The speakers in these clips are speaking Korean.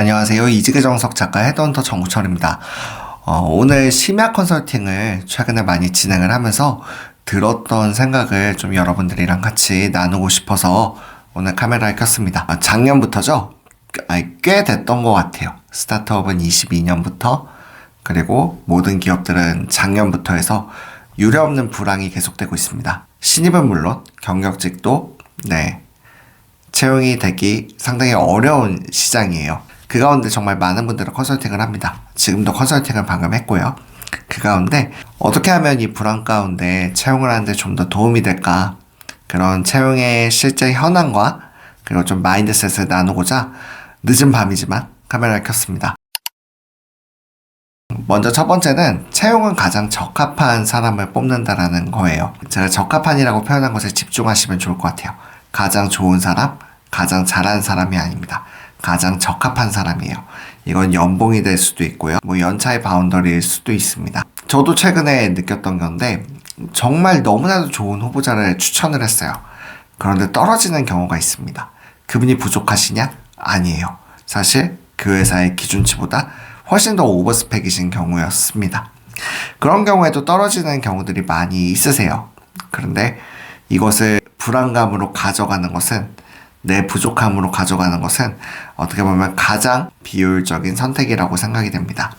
안녕하세요. 이직의 정석 작가 헤드헌터 정우철입니다. 어, 오늘 심야 컨설팅을 최근에 많이 진행을 하면서 들었던 생각을 좀 여러분들이랑 같이 나누고 싶어서 오늘 카메라를 켰습니다. 아, 작년부터죠? 꽤 됐던 것 같아요. 스타트업은 22년부터 그리고 모든 기업들은 작년부터 해서 유례없는 불황이 계속되고 있습니다. 신입은 물론 경력직도 네 채용이 되기 상당히 어려운 시장이에요. 그 가운데 정말 많은 분들은 컨설팅을 합니다. 지금도 컨설팅을 방금 했고요. 그 가운데 어떻게 하면 이 불안 가운데 채용을 하는데 좀 더 도움이 될까? 그런 채용의 실제 현황과 그리고 좀 마인드셋을 나누고자 늦은 밤이지만 카메라를 켰습니다. 먼저 첫 번째는 채용은 가장 적합한 사람을 뽑는다라는 거예요. 제가 적합한이라고 표현한 것에 집중하시면 좋을 것 같아요. 가장 좋은 사람, 가장 잘하는 사람이 아닙니다. 가장 적합한 사람이에요. 이건 연봉이 될 수도 있고요. 뭐 연차의 바운더리일 수도 있습니다. 저도 최근에 느꼈던 건데 정말 너무나도 좋은 후보자를 추천을 했어요. 그런데 떨어지는 경우가 있습니다. 그분이 부족하시냐? 아니에요. 사실 그 회사의 기준치보다 훨씬 더 오버스펙이신 경우였습니다. 그런 경우에도 떨어지는 경우들이 많이 있으세요. 그런데 이것을 불안감으로 가져가는 것은 내 부족함으로 가져가는 것은 어떻게 보면 가장 비효율적인 선택이라고 생각이 됩니다.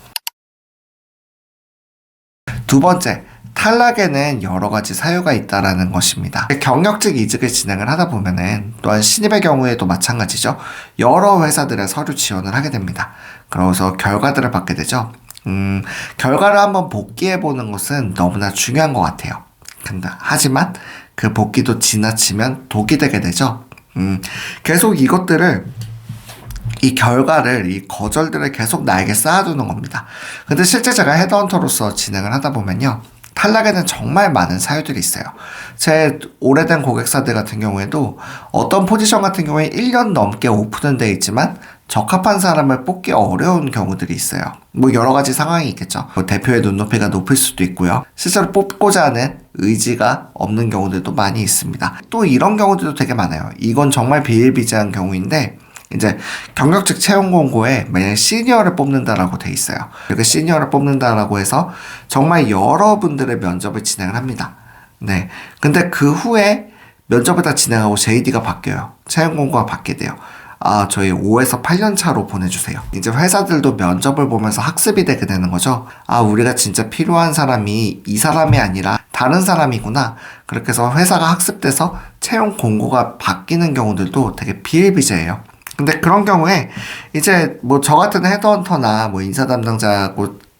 두 번째, 탈락에는 여러 가지 사유가 있다라는 것입니다. 경력직 이직을 진행을 하다 보면은 또한 신입의 경우에도 마찬가지죠. 여러 회사들의 서류 지원을 하게 됩니다. 그러면서 결과들을 받게 되죠. 음, 결과를 한번 복귀해 보는 것은 너무나 중요한 것 같아요. 근데 하지만 그 복귀도 지나치면 독이 되게 되죠. 음, 계속 이것들을 이 결과를 이 거절들을 계속 나에게 쌓아두는 겁니다. 근데 실제 제가 헤드헌터로서 진행을 하다 보면요. 탈락에는 정말 많은 사유들이 있어요. 제 오래된 고객사들 같은 경우에도 어떤 포지션 같은 경우에 1년 넘게 오픈은 돼 있지만 적합한 사람을 뽑기 어려운 경우들이 있어요. 뭐 여러 가지 상황이 있겠죠. 뭐 대표의 눈높이가 높을 수도 있고요. 실제로 뽑고자 하는 의지가 없는 경우들도 많이 있습니다. 또 이런 경우들도 되게 많아요. 이건 정말 비일비재한 경우인데 이제 경력직 채용 공고에 만약 시니어를 뽑는다라고 돼 있어요. 이렇게 시니어를 뽑는다라고 해서 정말 여러분들의 면접을 진행을 합니다. 네. 근데 그 후에 면접을 다 진행하고 JD가 바뀌어요. 채용 공고가 바뀌게 돼요. 아, 저희 5에서 8년 차로 보내주세요. 이제 회사들도 면접을 보면서 학습이 되게 되는 거죠. 아, 우리가 진짜 필요한 사람이 이 사람이 아니라 다른 사람이구나. 그렇게 해서 회사가 학습돼서 채용 공고가 바뀌는 경우들도 되게 비일비재해요. 근데 그런 경우에 이제 뭐 저 같은 헤드헌터나 뭐 인사 담당자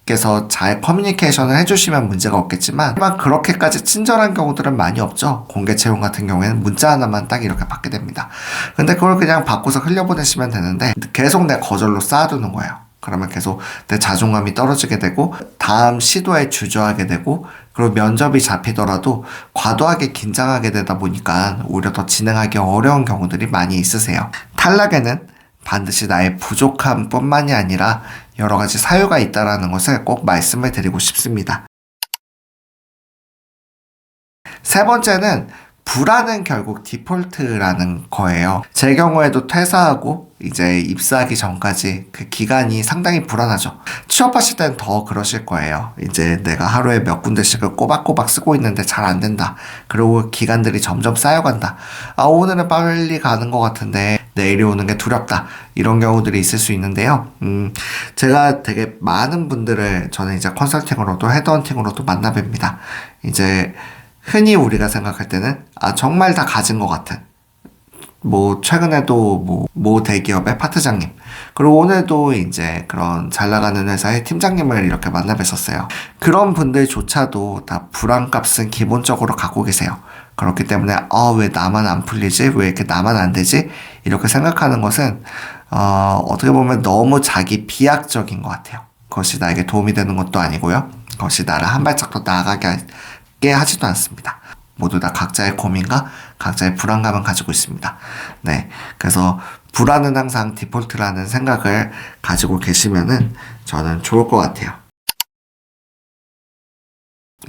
께서 잘 커뮤니케이션을 해주시면 문제가 없겠지만 하지만 그렇게까지 친절한 경우들은 많이 없죠. 공개 채용 같은 경우에는 문자 하나만 딱 이렇게 받게 됩니다. 근데 그걸 그냥 바꿔서 흘려보내시면 되는데 계속 내 거절로 쌓아두는 거예요. 그러면 계속 내 자존감이 떨어지게 되고 다음 시도에 주저하게 되고 그리고 면접이 잡히더라도 과도하게 긴장하게 되다 보니까 오히려 더 진행하기 어려운 경우들이 많이 있으세요. 탈락에는 반드시 나의 부족함 뿐만이 아니라 여러 가지 사유가 있다라는 것을 꼭 말씀을 드리고 싶습니다. 세 번째는 불안은 결국 디폴트라는 거예요. 제 경우에도 퇴사하고 이제 입사하기 전까지 그 기간이 상당히 불안하죠. 취업하실 때는 더 그러실 거예요. 이제 내가 하루에 몇 군데씩을 꼬박꼬박 쓰고 있는데 잘 안 된다. 그리고 기간들이 점점 쌓여간다. 아, 오늘은 빨리 가는 것 같은데 내일이 오는 게 두렵다. 이런 경우들이 있을 수 있는데요. 음, 제가 되게 많은 분들을 저는 이제 컨설팅으로도 헤드헌팅으로도 만나뵙니다. 이제 흔히 우리가 생각할 때는 아 정말 다 가진 것 같은 뭐 최근에도 뭐, 모 대기업의 파트장님 그리고 오늘도 이제 그런 잘 나가는 회사의 팀장님을 이렇게 만나 뵀었어요. 그런 분들조차도 다 불안값은 기본적으로 갖고 계세요. 그렇기 때문에 아 왜 나만 안 풀리지 왜 이렇게 나만 안 되지 이렇게 생각하는 것은 어, 어떻게 보면 너무 자기 비약적인 것 같아요. 그것이 나에게 도움이 되는 것도 아니고요. 그것이 나를 한 발짝 더 나아가게 깨 하지도 않습니다. 모두 다 각자의 고민과 각자의 불안감을 가지고 있습니다. 네. 그래서 불안은 항상 디폴트라는 생각을 가지고 계시면은 저는 좋을 것 같아요.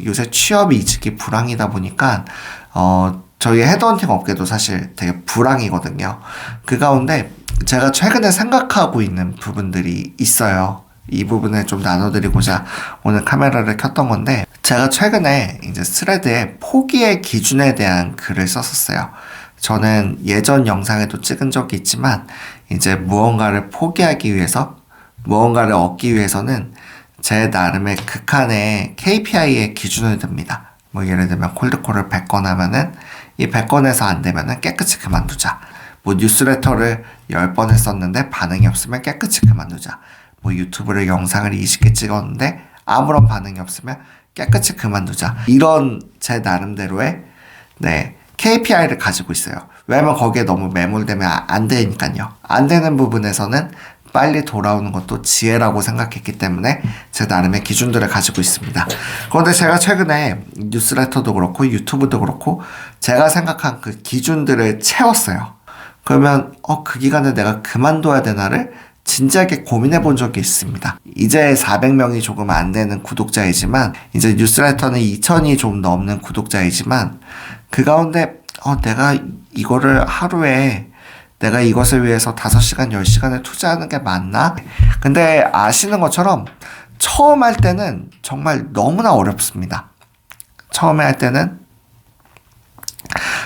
요새 취업 이직이 불황이다 보니까, 어, 저희 헤드헌팅 업계도 사실 되게 불황이거든요. 그 가운데 제가 최근에 생각하고 있는 부분들이 있어요. 이 부분을 좀 나눠드리고자 오늘 카메라를 켰던 건데, 제가 최근에 이제 스레드에 포기의 기준에 대한 글을 썼었어요. 저는 예전 영상에도 찍은 적이 있지만, 이제 무언가를 포기하기 위해서, 무언가를 얻기 위해서는 제 나름의 극한의 KPI의 기준을 듭니다. 뭐 예를 들면 콜드콜을 100건 하면은 이 100건에서 안 되면은 깨끗이 그만두자. 뭐 뉴스레터를 10번 했었는데 반응이 없으면 깨끗이 그만두자. 뭐 유튜브를 영상을 20개 찍었는데 아무런 반응이 없으면 깨끗이 그만두자. 이런 제 나름대로의 네, KPI를 가지고 있어요. 왜냐면 거기에 너무 매몰되면 아- 안 되니까요. 안 되는 부분에서는 빨리 돌아오는 것도 지혜라고 생각했기 때문에 제 나름의 기준들을 가지고 있습니다. 그런데 제가 최근에 뉴스레터도 그렇고 유튜브도 그렇고 제가 생각한 그 기준들을 채웠어요. 그러면 어, 그 기간에 내가 그만둬야 되나를 진지하게 고민해 본 적이 있습니다. 이제 400명이 조금 안 되는 구독자이지만, 이제 뉴스레터는 2000이 좀 넘는 구독자이지만, 그 가운데, 어, 내가 이거를 하루에 내가 이것을 위해서 5시간, 10시간을 투자하는 게 맞나? 근데 아시는 것처럼 처음 할 때는 정말 너무나 어렵습니다. 처음에 할 때는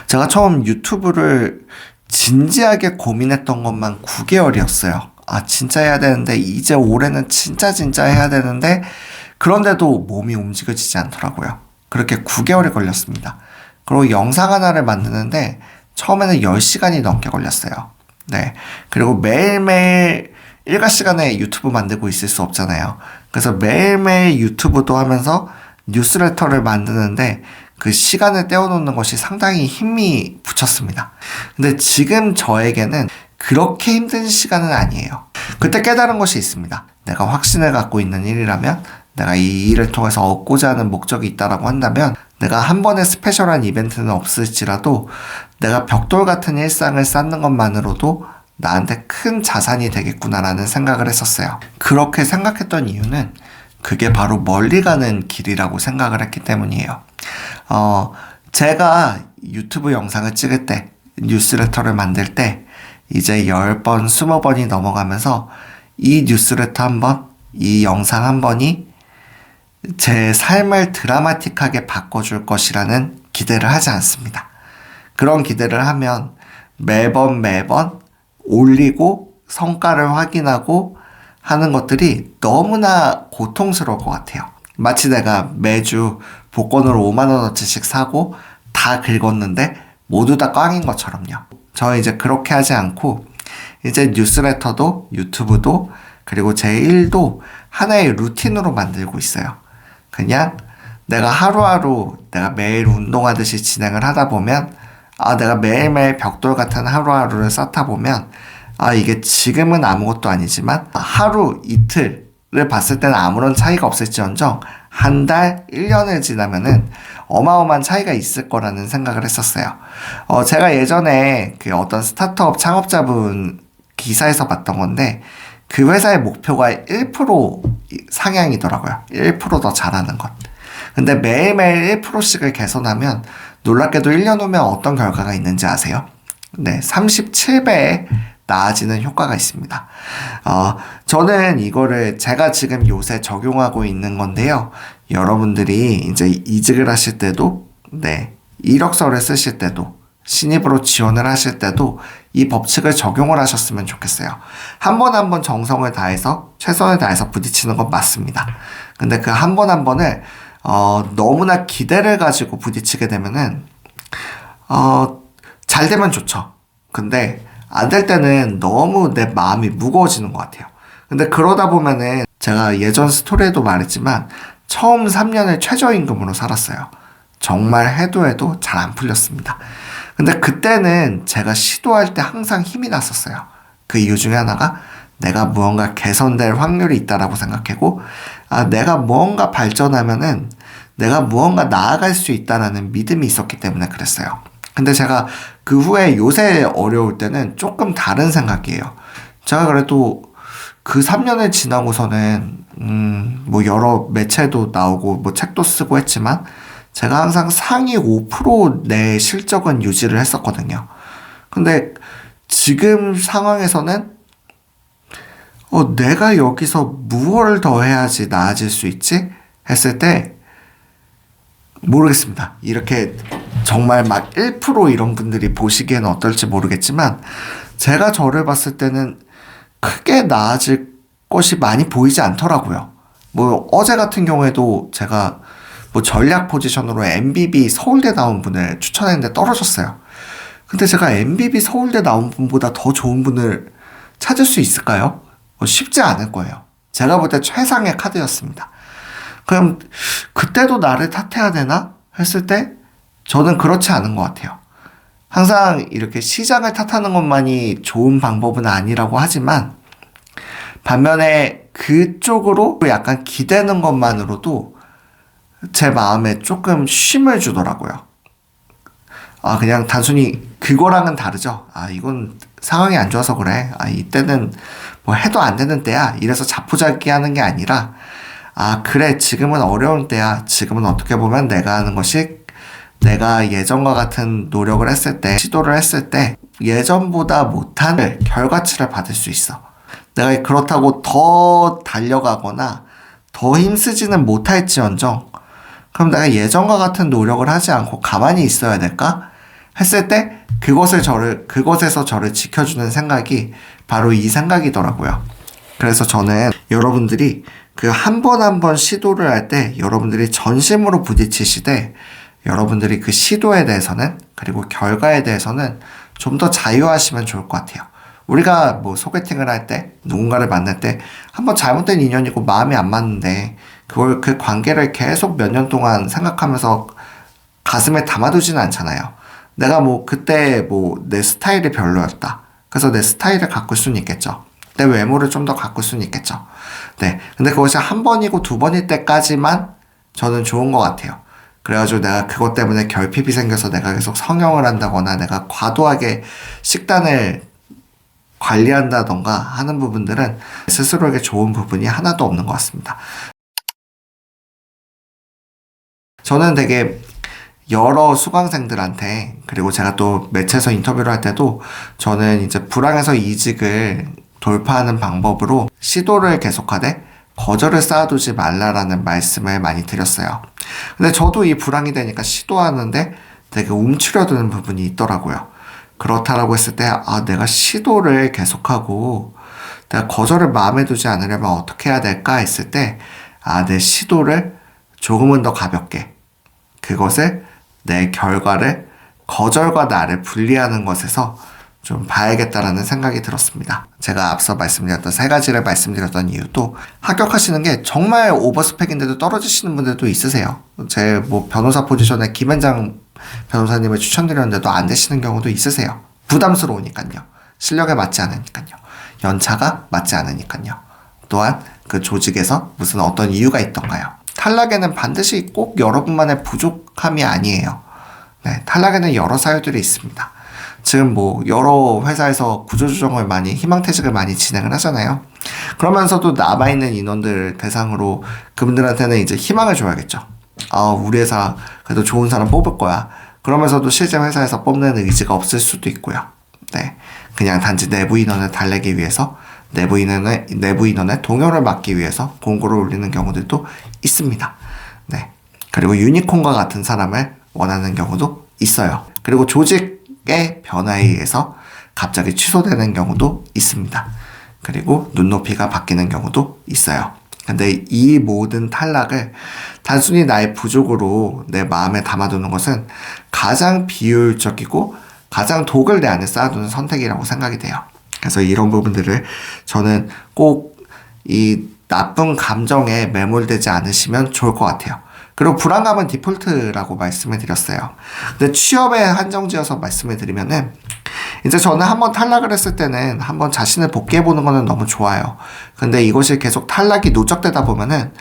제가 처음 유튜브를 진지하게 고민했던 것만 9개월이었어요. 아, 진짜 해야 되는데, 이제 올해는 진짜 진짜 해야 되는데, 그런데도 몸이 움직여지지 않더라고요. 그렇게 9개월이 걸렸습니다. 그리고 영상 하나를 만드는데, 처음에는 10시간이 넘게 걸렸어요. 네. 그리고 매일매일 일과 시간에 유튜브 만들고 있을 수 없잖아요. 그래서 매일매일 유튜브도 하면서 뉴스레터를 만드는데 그 시간을 떼어놓는 것이 상당히 힘이 붙였습니다. 근데 지금 저에게는 그렇게 힘든 시간은 아니에요. 그때 깨달은 것이 있습니다. 내가 확신을 갖고 있는 일이라면 내가 이 일을 통해서 얻고자 하는 목적이 있다라고 한다면 내가 한 번의 스페셜한 이벤트는 없을지라도 내가 벽돌 같은 일상을 쌓는 것만으로도 나한테 큰 자산이 되겠구나라는 생각을 했었어요. 그렇게 생각했던 이유는 그게 바로 멀리 가는 길이라고 생각을 했기 때문이에요. 어, 제가 유튜브 영상을 찍을 때, 뉴스레터를 만들 때, 이제 10번, 20번이 넘어가면서 이 뉴스레터 한 번, 이 영상 한 번이 제 삶을 드라마틱하게 바꿔줄 것이라는 기대를 하지 않습니다. 그런 기대를 하면 매번 매번 올리고 성과를 확인하고 하는 것들이 너무나 고통스러울 것 같아요. 마치 내가 매주 복권으로 5만원어치씩 사고 다 긁었는데 모두 다 꽝인 것처럼요. 저 이제 그렇게 하지 않고 이제 뉴스레터도 유튜브도 그리고 제 일도 하나의 루틴으로 만들고 있어요. 그냥 내가 하루하루 내가 매일 운동하듯이 진행을 하다 보면 아 내가 매일매일 벽돌 같은 하루하루를 쌓다 보면 아 이게 지금은 아무것도 아니지만 하루 이틀을 봤을 때는 아무런 차이가 없을지언정 한 달, 1년을 지나면은 어마어마한 차이가 있을 거라는 생각을 했었어요. 어, 제가 예전에 그 어떤 스타트업 창업자분 기사에서 봤던 건데 그 회사의 목표가 1% 상향이더라고요. 1%더 잘하는 것. 근데 매일매일 1%씩을 개선하면 놀랍게도 1년 후면 어떤 결과가 있는지 아세요? 네, 37배의 나아지는 효과가 있습니다. 어, 저는 이거를 제가 지금 요새 적용하고 있는 건데요. 여러분들이 이제 이직을 하실 때도, 네, 이력서를 쓰실 때도, 신입으로 지원을 하실 때도 이 법칙을 적용을 하셨으면 좋겠어요. 한 번 한 번 정성을 다해서 최선을 다해서 부딪히는 건 맞습니다. 근데 그 한 번한 번을 어, 너무나 기대를 가지고 부딪히게 되면은 어, 잘 되면 좋죠. 근데 안 될 때는 너무 내 마음이 무거워지는 것 같아요. 근데 그러다 보면은 제가 예전 스토리에도 말했지만 처음 3년을 최저임금으로 살았어요. 정말 해도 해도 잘 안 풀렸습니다. 근데 그때는 제가 시도할 때 항상 힘이 났었어요. 그 이유 중에 하나가 내가 무언가 개선될 확률이 있다라고 생각하고, 아, 내가 무언가 발전하면은 내가 무언가 나아갈 수 있다라는 믿음이 있었기 때문에 그랬어요. 근데 제가 그 후에 요새 어려울 때는 조금 다른 생각이에요. 제가 그래도 그 3년을 지나고서는, 음, 뭐 여러 매체도 나오고, 뭐 책도 쓰고 했지만, 제가 항상 상위 5%내 실적은 유지를 했었거든요. 근데 지금 상황에서는 어, 내가 여기서 무엇을 더 해야지 나아질 수 있지? 했을 때 모르겠습니다. 이렇게 정말 막 1% 이런 분들이 보시기에는 어떨지 모르겠지만 제가 저를 봤을 때는 크게 나아질 것이 많이 보이지 않더라고요. 뭐 어제 같은 경우에도 제가 뭐 전략 포지션으로 MBB 서울대 나온 분을 추천했는데 떨어졌어요. 근데 제가 MBB 서울대 나온 분보다 더 좋은 분을 찾을 수 있을까요? 뭐 쉽지 않을 거예요. 제가 볼 때 최상의 카드였습니다. 그럼 그때도 나를 탓해야 되나 했을 때 저는 그렇지 않은 것 같아요. 항상 이렇게 시장을 탓하는 것만이 좋은 방법은 아니라고 하지만 반면에 그쪽으로 약간 기대는 것만으로도 제 마음에 조금 쉼을 주더라고요. 아, 그냥 단순히 그거랑은 다르죠. 아, 이건 상황이 안 좋아서 그래. 아, 이때는 뭐 해도 안 되는 때야. 이래서 자포자기 하는 게 아니라, 아, 그래. 지금은 어려운 때야. 지금은 어떻게 보면 내가 하는 것이 내가 예전과 같은 노력을 했을 때, 시도를 했을 때, 예전보다 못한 결과치를 받을 수 있어. 내가 그렇다고 더 달려가거나 더 힘쓰지는 못할지언정, 그럼 내가 예전과 같은 노력을 하지 않고 가만히 있어야 될까? 했을 때 그것을 저를 그것에서 저를 지켜주는 생각이 바로 이 생각이더라고요. 그래서 저는 여러분들이 그 한 번 한 번 시도를 할 때 여러분들이 전심으로 부딪히시되 여러분들이 그 시도에 대해서는 그리고 결과에 대해서는 좀 더 자유하시면 좋을 것 같아요. 우리가 뭐 소개팅을 할 때 누군가를 만날 때 한번 잘못된 인연이고 마음이 안 맞는데 그걸 그 관계를 계속 몇 년 동안 생각하면서 가슴에 담아두지는 않잖아요. 내가 뭐 그때 뭐 내 스타일이 별로였다. 그래서 내 스타일을 가꿀 수는 있겠죠. 내 외모를 좀더 가꿀 수는 있겠죠. 네. 근데 그것이 한 번이고 두 번일 때까지만 저는 좋은 것 같아요. 그래가지고 내가 그것 때문에 결핍이 생겨서 내가 계속 성형을 한다거나 내가 과도하게 식단을 관리한다던가 하는 부분들은 스스로에게 좋은 부분이 하나도 없는 것 같습니다. 저는 되게 여러 수강생들한테 그리고 제가 또 매체에서 인터뷰를 할 때도 저는 이제 불황에서 이직을 돌파하는 방법으로 시도를 계속하되 거절을 쌓아두지 말라라는 말씀을 많이 드렸어요. 근데 저도 이 불황이 되니까 시도하는데 되게 움츠려드는 부분이 있더라고요. 그렇다라고 했을 때, 아, 내가 시도를 계속하고, 내가 거절을 마음에 두지 않으려면 어떻게 해야 될까 했을 때, 아, 내 시도를 조금은 더 가볍게, 그것을 내 결과를 거절과 나를 분리하는 것에서 좀 봐야겠다라는 생각이 들었습니다. 제가 앞서 말씀드렸던 세 가지를 말씀드렸던 이유도 합격하시는 게 정말 오버스펙인데도 떨어지시는 분들도 있으세요. 제 뭐 변호사 포지션에 김현장 변호사님을 추천드렸는데도 안 되시는 경우도 있으세요. 부담스러우니까요. 실력에 맞지 않으니까요. 연차가 맞지 않으니까요. 또한 그 조직에서 무슨 어떤 이유가 있던가요. 탈락에는 반드시 꼭 여러분만의 부족함이 아니에요. 네, 탈락에는 여러 사유들이 있습니다. 지금 뭐 여러 회사에서 구조조정을 많이 희망퇴직을 많이 진행을 하잖아요. 그러면서도 남아있는 인원들 대상으로 그분들한테는 이제 희망을 줘야겠죠. 아, 우리 회사 그래도 좋은 사람 뽑을 거야. 그러면서도 실제 회사에서 뽑는 의지가 없을 수도 있고요. 네. 그냥 단지 내부 인원을 달래기 위해서 내부 인원의, 내부 인원의 동요를 막기 위해서 공고를 올리는 경우들도 있습니다. 네. 그리고 유니콘과 같은 사람을 원하는 경우도 있어요. 그리고 조직 의 변화에 의해서 갑자기 취소되는 경우도 있습니다. 그리고 눈높이가 바뀌는 경우도 있어요. 근데 이 모든 탈락을 단순히 나의 부족으로 내 마음에 담아두는 것은 가장 비효율적이고 가장 독을 내 안에 쌓아두는 선택이라고 생각이 돼요. 그래서 이런 부분들을 저는 꼭 이 나쁜 감정에 매몰되지 않으시면 좋을 것 같아요. 그리고 불안감은 디폴트라고 말씀을 드렸어요. 근데 취업에 한정지어서 말씀을 드리면은 이제 저는 한번 탈락을 했을 때는 한번 자신을 복귀해 보는 거는 너무 좋아요. 근데 이것이 계속 탈락이 누적되다 보면은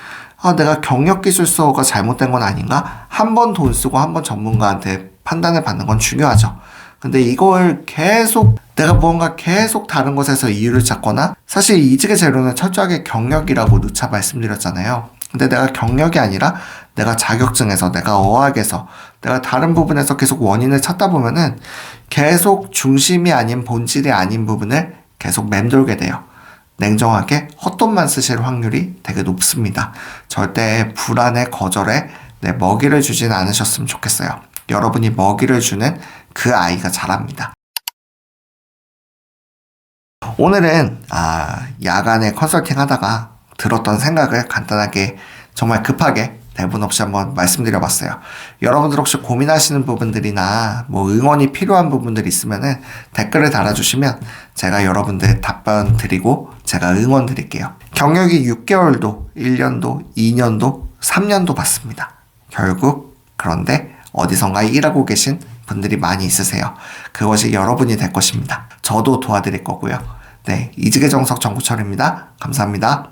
아, 내가 경력 기술서가 잘못된 건 아닌가? 한 번 돈 쓰고 한 번 전문가한테 판단을 받는 건 중요하죠. 근데 이걸 계속 내가 무언가 계속 다른 곳에서 이유를 찾거나 사실 이직의 재료는 철저하게 경력이라고 누차 말씀드렸잖아요. 근데 내가 경력이 아니라 내가 자격증에서, 내가 어학에서, 내가 다른 부분에서 계속 원인을 찾다 보면은 계속 중심이 아닌 본질이 아닌 부분을 계속 맴돌게 돼요. 냉정하게 헛돈만 쓰실 확률이 되게 높습니다. 절대 불안에 거절에 내 먹이를 주진 않으셨으면 좋겠어요. 여러분이 먹이를 주는 그 아이가 자랍니다. 오늘은 아, 야간에 컨설팅 하다가 들었던 생각을 간단하게 정말 급하게 대본 없이 한번 말씀드려 봤어요. 여러분들 혹시 고민하시는 부분들이나 뭐 응원이 필요한 부분들 있으면은 댓글을 달아주시면 제가 여러분들 답변 드리고 제가 응원 드릴게요. 경력이 6개월도, 1년도, 2년도, 3년도 받습니다. 결국 그런데 어디선가 일하고 계신 분들이 많이 있으세요. 그것이 여러분이 될 것입니다. 저도 도와드릴 거고요. 네, 이직의 정석 정구철입니다. 감사합니다.